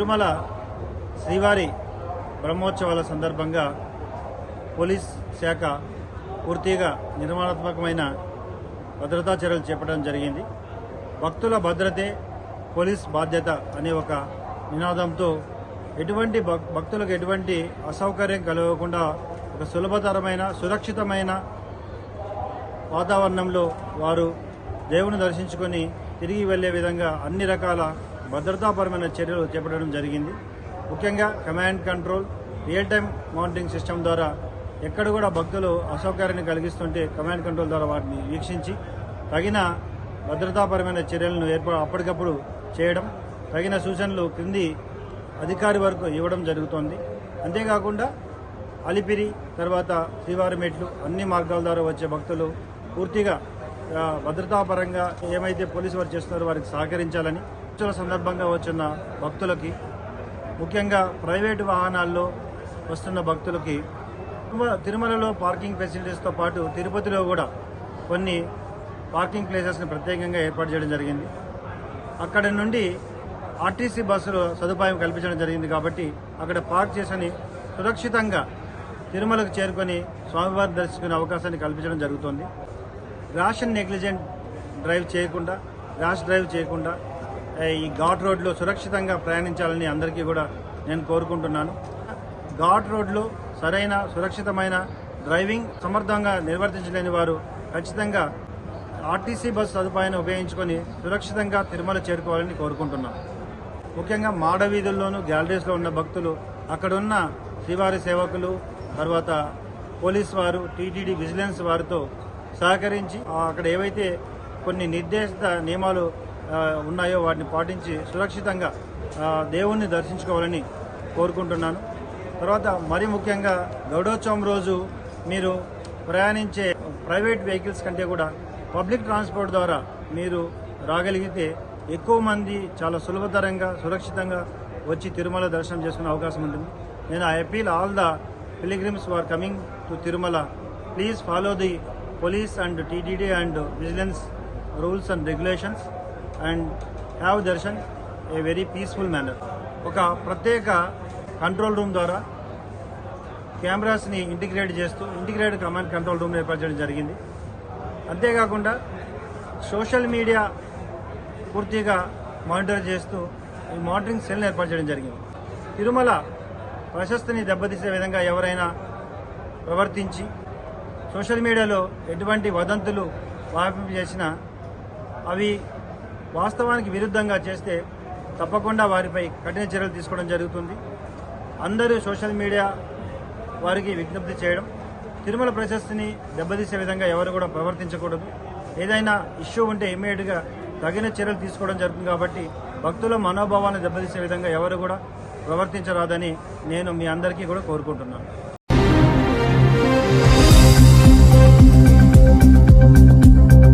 తిరుమల శ్రీవారి బ్రహ్మోత్సవాల సందర్భంగా పోలీస్ శాఖ పూర్తిగా నిర్మాణాత్మకమైన భద్రతా చర్యలు చేపట్టడం జరిగింది. భక్తుల భద్రతే పోలీస్ బాధ్యత అనే ఒక నినాదంతో ఎటువంటి భక్- భక్తులకు ఎటువంటి అసౌకర్యం కలగకుండా ఒక సులభతరమైన సురక్షితమైన వాతావరణంలో వారు దేవుని దర్శించుకొని తిరిగి వెళ్ళే విధంగా అన్ని రకాల భద్రతాపరమైన చర్యలు చేపట్టడం జరిగింది. ముఖ్యంగా command control real time monitoring system ద్వారా ఎక్కడ కూడా భక్తులు అసౌకర్యాన్ని కలిగిస్తుంటే కమాండ్ కంట్రోల్ ద్వారా వాటిని వీక్షించి తగిన భద్రతాపరమైన చర్యలను ఏర్ప అప్పటికప్పుడు చేయడం తగిన సూచనలు క్రింది అధికారి వరకు ఇవ్వడం జరుగుతోంది. అంతేకాకుండా అలిపిరి తర్వాత శ్రీవారి మెట్లు అన్ని మార్గాల ద్వారా వచ్చే భక్తులు పూర్తిగా భద్రతాపరంగా ఏమైతే పోలీసు వారు చేస్తున్నారో వారికి సహకరించాలని ఉత్సవాల సందర్భంగా వచ్చిన భక్తులకి ముఖ్యంగా ప్రైవేటు వాహనాల్లో వస్తున్న భక్తులకి తిరుమలలో పార్కింగ్ ఫెసిలిటీస్తో పాటు తిరుపతిలో కూడా కొన్ని పార్కింగ్ ప్లేసెస్ని ప్రత్యేకంగా ఏర్పాటు చేయడం జరిగింది. అక్కడ నుండి ఆర్టీసీ బస్సులు సదుపాయం కల్పించడం జరిగింది కాబట్టి అక్కడ పార్క్ చేసని సురక్షితంగా తిరుమలకు చేరుకొని స్వామివారిని దర్శించుకునే అవకాశాన్ని కల్పించడం జరుగుతుంది. ర్యాష్ అండ్ నెగ్లిజెంట్ డ్రైవ్ చేయకుండా ర్యాష్ డ్రైవ్ చేయకుండా ఈ ఘాట్ రోడ్లో సురక్షితంగా ప్రయాణించాలని అందరికీ కూడా నేను కోరుకుంటున్నాను. ఘాట్ రోడ్లు సరైన సురక్షితమైన డ్రైవింగ్ సమర్థంగా నిర్వర్తించలేని వారు ఖచ్చితంగా ఆర్టీసీ బస్సు సదుపాయాన్ని ఉపయోగించుకొని సురక్షితంగా తిరుమల చేరుకోవాలని కోరుకుంటున్నాం. ముఖ్యంగా మాడ వీధుల్లోనూ గ్యాలరీస్లో ఉన్న భక్తులు అక్కడున్న శ్రీవారి సేవకులు తర్వాత పోలీస్ వారు టీటీడీ విజిలెన్స్ వారితో సహకరించి అక్కడ ఏవైతే కొన్ని నిర్దేశిత నియమాలు ఉన్నాయో వాటిని పాటించి సురక్షితంగా దేవుణ్ణి దర్శించుకోవాలని కోరుకుంటున్నాను. తర్వాత మరి ముఖ్యంగా గౌడోత్సవం రోజు మీరు ప్రయాణించే ప్రైవేట్ వెహికల్స్ కంటే కూడా పబ్లిక్ ట్రాన్స్పోర్ట్ ద్వారా మీరు రాగలిగితే ఎక్కువ మంది చాలా సులభతరంగా సురక్షితంగా వచ్చి తిరుమల దర్శనం చేసుకునే అవకాశం ఉంటుంది. నేను I appeal all the pilgrims are coming to Tirumala. Please follow the police and TTD and vigilance rules and regulations and have darshan a very peaceful manner. ఒక ప్రత్యేక కంట్రోల్ రూమ్ ద్వారా కెమెరాస్ని ఇంటిగ్రేట్ చేస్తూ ఇంటిగ్రేట్ కమాండ్ కంట్రోల్ రూమ్ ఏర్పాటు చేయడం జరిగింది. అంతేకాకుండా social media పూర్తిగా మానిటర్ చేస్తూ ఈ మానిటరింగ్ సెల్ని ఏర్పాటు చేయడం జరిగింది. తిరుమల ప్రశస్తిని దెబ్బతీసే విధంగా ఎవరైనా ప్రవర్తించి సోషల్ మీడియాలో ఎటువంటి వదంతులు వ్యాపింప చేసినా అవి వాస్తవానికి విరుద్ధంగా చేస్తే తప్పకుండా వారిపై కఠిన చర్యలు తీసుకోవడం జరుగుతుంది. అందరూ సోషల్ మీడియా వారికి విజ్ఞప్తి చేయడం తిరుమల ప్రశస్తిని దెబ్బతీసే విధంగా ఎవరు కూడా ప్రవర్తించకూడదు. ఏదైనా ఇష్యూ ఉంటే ఇమ్మీడియట్గా తగిన చర్యలు తీసుకోవడం జరుగుతుంది కాబట్టి భక్తుల మనోభావాన్ని దెబ్బతీసే విధంగా ఎవరు కూడా ప్రవర్తించరాదని నేను మీ అందరికీ కూడా కోరుకుంటున్నాను.